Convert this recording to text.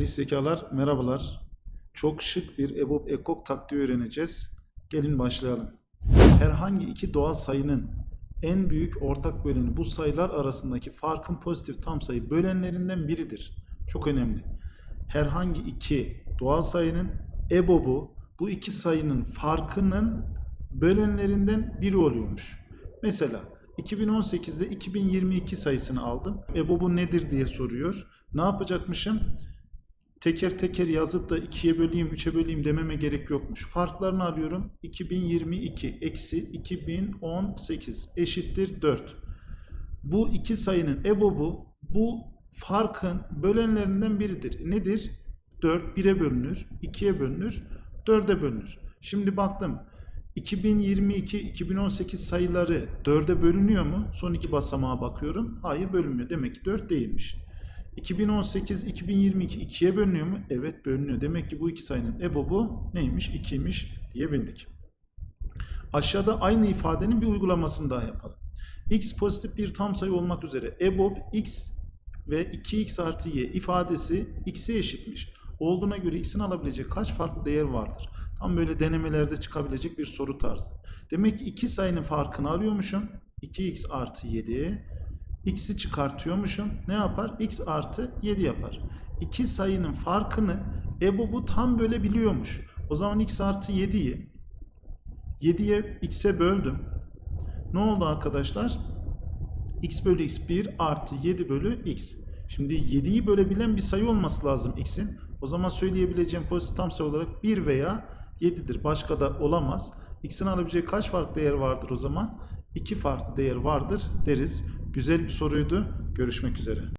Eris zekalar merhabalar. Çok şık bir EBOB ekok taktiği öğreneceğiz. Gelin başlayalım. Herhangi iki doğal sayının en büyük ortak böleni bu sayılar arasındaki farkın pozitif tam sayı bölenlerinden biridir. Çok önemli. Herhangi iki doğal sayının EBOB'u bu iki sayının farkının bölenlerinden biri oluyormuş. Mesela 2018'de 2022 sayısını aldım. EBOB'u nedir diye soruyor. Ne yapacakmışım? Teker teker yazıp da 2'ye böleyim, 3'e böleyim dememe gerek yokmuş. Farklarını alıyorum. 2022 eksi 2018 eşittir 4. Bu iki sayının EBOB'u bu farkın bölenlerinden biridir. Nedir? 4 1'e bölünür, 2'ye bölünür, 4'e bölünür. Şimdi baktım. 2022-2018 sayıları 4'e bölünüyor mu? Son iki basamağa bakıyorum. Hayır bölünmüyor. Demek ki 4 değilmiş. 2018-2022 2'ye bölünüyor mu? Evet bölünüyor. Demek ki bu iki sayının EBOB'u neymiş? 2'ymiş diyebildik. Aşağıda aynı ifadenin bir uygulamasını daha yapalım. x pozitif bir tam sayı olmak üzere EBOB x ve 2x artı y ifadesi x'e eşitmiş. Olduğuna göre x'in alabilecek kaç farklı değer vardır? Tam böyle denemelerde çıkabilecek bir soru tarzı. Demek ki iki sayının farkını arıyormuşum. 2x artı 7 x'i çıkartıyormuşum. Ne yapar? x artı 7 yapar. İki sayının farkını EBOB'u tam bölebiliyormuş. O zaman x artı 7'yi 7'ye x'e böldüm. Ne oldu arkadaşlar? x bölü x 1 artı 7 bölü x. Şimdi 7'yi bölebilen bir sayı olması lazım x'in. O zaman söyleyebileceğim pozitif tam sayı olarak 1 veya 7'dir. Başka da olamaz. x'in alabileceği kaç farklı değer vardır o zaman? 2 farklı değer vardır deriz. Güzel bir soruydu. Görüşmek üzere.